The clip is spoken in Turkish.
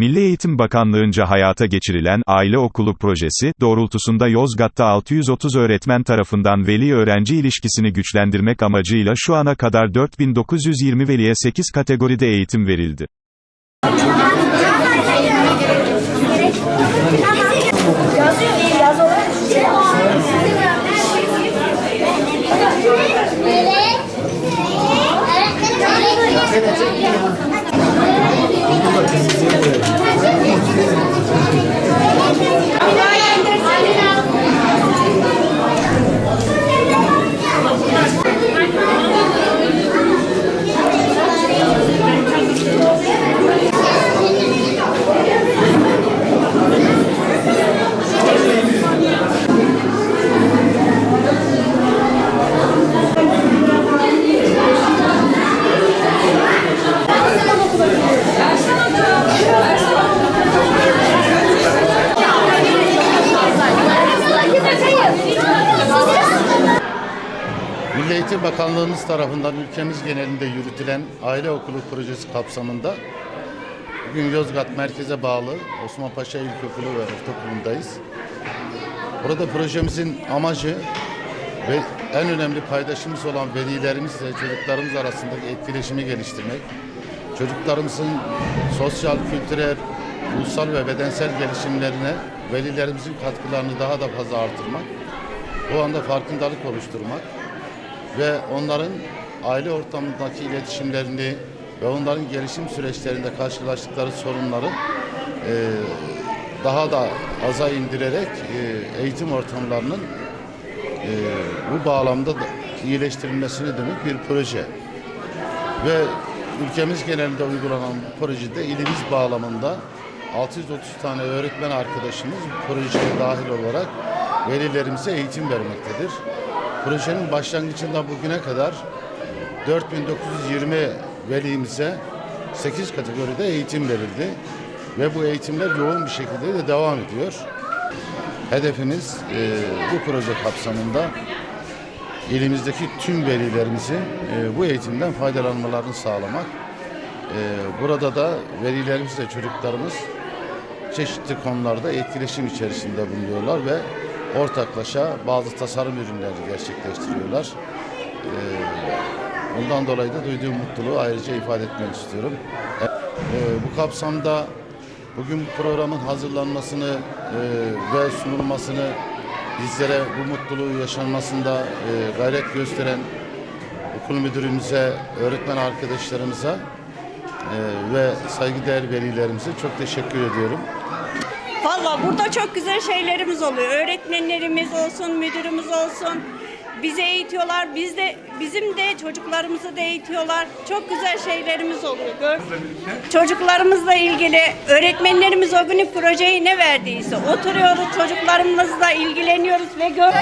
Eğitim Bakanlığı'nca hayata geçirilen Aile Okulu projesi, doğrultusunda Yozgat'ta 630 öğretmen tarafından veli-öğrenci ilişkisini güçlendirmek amacıyla şu ana kadar 4920 veliye 8 kategoride eğitim verildi. Milli Eğitim Bakanlığımız tarafından ülkemiz genelinde yürütülen aile okulu projesi kapsamında bugün Yozgat merkeze bağlı Osman Paşa İlkokulu ve Ortaokulu'ndayız. Burada projemizin amacı ve en önemli paydaşımız olan velilerimizle çocuklarımız arasındaki etkileşimi geliştirmek, çocuklarımızın sosyal, kültürel, ruhsal ve bedensel gelişimlerine velilerimizin katkılarını daha da fazla artırmak, o anda farkındalık oluşturmak ve onların aile ortamındaki iletişimlerini ve onların gelişim süreçlerinde karşılaştıkları sorunları e, daha da aza indirerek e, eğitim ortamlarının e, bu bağlamda da iyileştirilmesine dönük bir proje. Ve ülkemiz genelinde uygulanan bu projede ilimiz bağlamında 630 tane öğretmen arkadaşımız projeye dahil olarak velilerimize eğitim vermektedir. Projenin başlangıcında bugüne kadar 4920 velimize 8 kategoride eğitim verildi ve bu eğitimler yoğun bir şekilde de devam ediyor. Hedefimiz e, bu proje kapsamında ilimizdeki tüm velilerimizin e, bu eğitimden faydalanmalarını sağlamak. E, burada da velilerimizle çocuklarımız çeşitli konularda etkileşim içerisinde bulunuyorlar ve ortaklaşa bazı tasarım ürünleri gerçekleştiriyorlar. Bundan dolayı da duyduğum mutluluğu ayrıca ifade etmek istiyorum. E, bu kapsamda bugün bu programın hazırlanmasını e, ve sunulmasını bizlere bu mutluluğu yaşanmasında e, gayret gösteren okul müdürümüze, öğretmen arkadaşlarımıza e, ve saygıdeğer velilerimize çok teşekkür ediyorum. Valla burada çok güzel şeylerimiz oluyor. Öğretmenlerimiz olsun, müdürümüz olsun. Bizi eğitiyorlar. Biz de bizim de çocuklarımızı da eğitiyorlar. Çok güzel şeylerimiz oluyor. Çocuklarımızla ilgili öğretmenlerimiz o günü projeyi ne verdiyse oturuyoruz çocuklarımızla ilgileniyoruz ve gör.